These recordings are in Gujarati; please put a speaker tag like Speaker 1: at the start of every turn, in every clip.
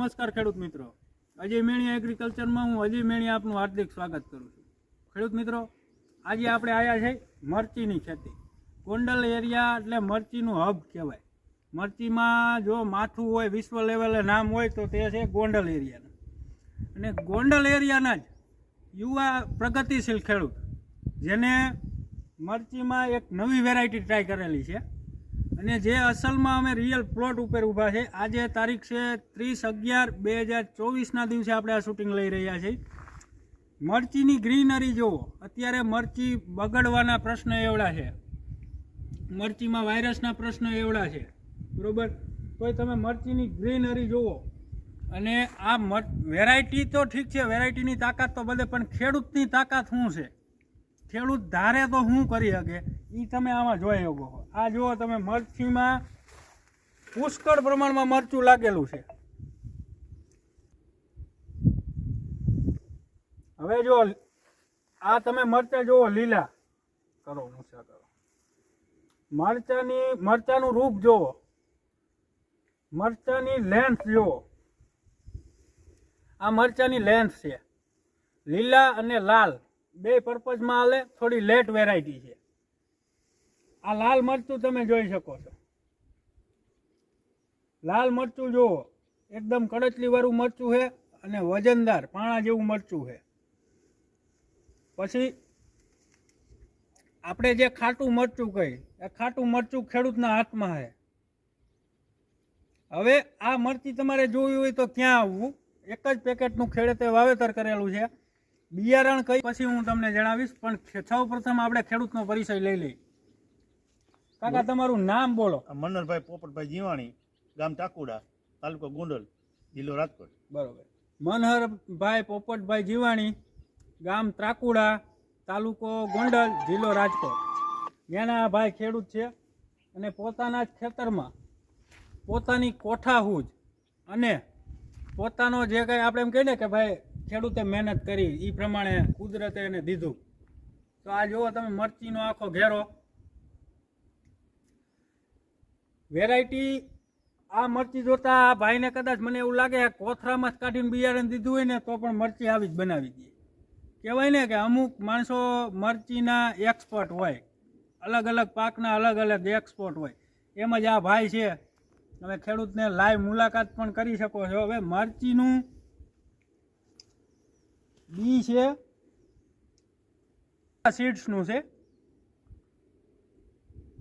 Speaker 1: નમસ્કાર ખેડૂત મિત્રો. અજય મેણી એગ્રીકલ્ચરમાં હું અજય મેણી આપનું હાર્દિક સ્વાગત કરું છું. ખેડૂત મિત્રો, આજે આપણે આવ્યા છે મરચીની ખેતી. ગોંડલ એરિયા એટલે મરચીનું હબ કહેવાય. મરચીમાં જો માથું હોય, વિશ્વ લેવલે નામ હોય, તો તે છે ગોંડલ એરિયાનું. અને ગોંડલ એરિયાના જ યુવા પ્રગતિશીલ ખેડૂત, જેને મરચીમાં એક નવી વેરાયટી ટ્રાય કરેલી છે. અને જે અસલમાં અમે રિયલ પ્લોટ ઉપર ઊભા છે, આજે તારીખ છે ત્રીસ અગિયાર બે હજાર ચોવીસના દિવસે આપણે આ શૂટિંગ લઈ રહ્યા છીએ. મરચીની ગ્રીનરી જુઓ, અત્યારે મરચી બગડવાના પ્રશ્ન એવડા છે. મરચીમાં વાયરસના પ્રશ્ન એવડા છે. બરાબર? તો તમે મરચીની ગ્રીનરી જુઓ. અને આ વેરાયટી તો ઠીક છે વેરાયટીની તાકાત તો બધે, પણ ખેડૂતની તાકાત શું છે? ખેડૂત ધારે તો શું કરી શકે? એ તમે આમાં જોઈ શકો આ જુઓ તમે મરચીમાં પુષ્કળ પ્રમાણમાં મરચું લાગેલું છે. હવે જો આ તમે મરચા જુઓ લીલા. કરો, મૂછા કરો. મરચાની, મરચાનું રૂપ જુઓ. મરચાની લેન્થ જુઓ. આ મરચાની લેન્થ છે. લીલા અને લાલ. બે પર્પઝમાં હાલે, થોડી લેટ વેરાયટી છે. આ લાલ મરચું તમે જોઈ શકો છો. લાલ મરચું જુઓ, એકદમ કડચલીવાળું મરચું છે અને વજનદાર, પાણા જેવું મરચું છે. પછી આપણે જે ખાટું મરચું કહી એ ખાટું મરચું ખેડૂતના હાથમાં છે. હવે આ મરચી તમારે જોવી હોય તો ક્યાં આવવું? એક જ પેકેટનું ખેડૂતે વાવેતર કરેલું છે. બિયારણ કઈ? પછી હું તમને જણાવીશ, પણ સૌ પ્રથમ આપણે ખેડૂતનો પરિચય લઈ લઈ કાકા તમારું નામ બોલો.
Speaker 2: મનનભાઈ પોપટભાઈ જીવાણી ગામ ટાકુડા તાલુકો ગોંડલ જિલ્લો રાજકોટ.
Speaker 1: બરોબર. મનહરભાઈ પોપટભાઈ જીવાણી ગામ ત્રાકુડા તાલુકો ગોંડલ જિલ્લો રાજકોટ. ત્યાંના ભાઈ ખેડૂત છે અને પોતાના જ ખેતરમાં પોતાની કોઠાહૂજ અને પોતાનો જે કંઈ આપણે એમ કહીએ કે ભાઈ ખેડૂતે મહેનત કરી એ પ્રમાણે કુદરતે એને દીધું. તો આ જુઓ તમે મરચીનો આખો ઘેરો. વેરાયટી આ મરચી જોતા આ ભાઈને કદાચ મને એવું લાગે કોથરામાં જ કાઢીને બિયારણ દીધું હોય ને તો પણ મરચી આવી જ બનાવી દે. કહેવાય ને કે અમુક માણસો મરચીના એક્સપર્ટ હોય. અલગ અલગ પાકના અલગ અલગ એક્સપર્ટ હોય. એમ જ આ ભાઈ છે. તમે ખેડૂતને લાઈવ મુલાકાત પણ કરી શકો છો. હવે મરચીનું બી છે. સીડ્સનું છે.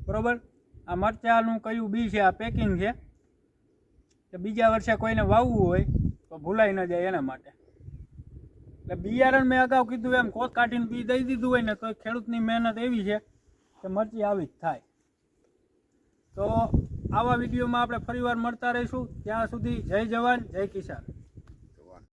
Speaker 1: બરોબર? આ મરચાનું કયું બી છે, આ પેકિંગ છે. કે બીજા વર્ષે કોઈને વાવવું હોય, તો ભૂલાઈ ન જાય એના માટે. એટલે બિયારણ મેં અગાઉ કીધું એમ, કોત કાઢીને બી દઈ દીધું હોય ને, તો ખેડૂતની મહેનત એવી છે કે મરચી આવી જ થાય. તો આવા વિડીયોમાં આપણે ફરીવાર મળતા રહીશું. ત્યાં સુધી જય જવાન, જય કિસાન.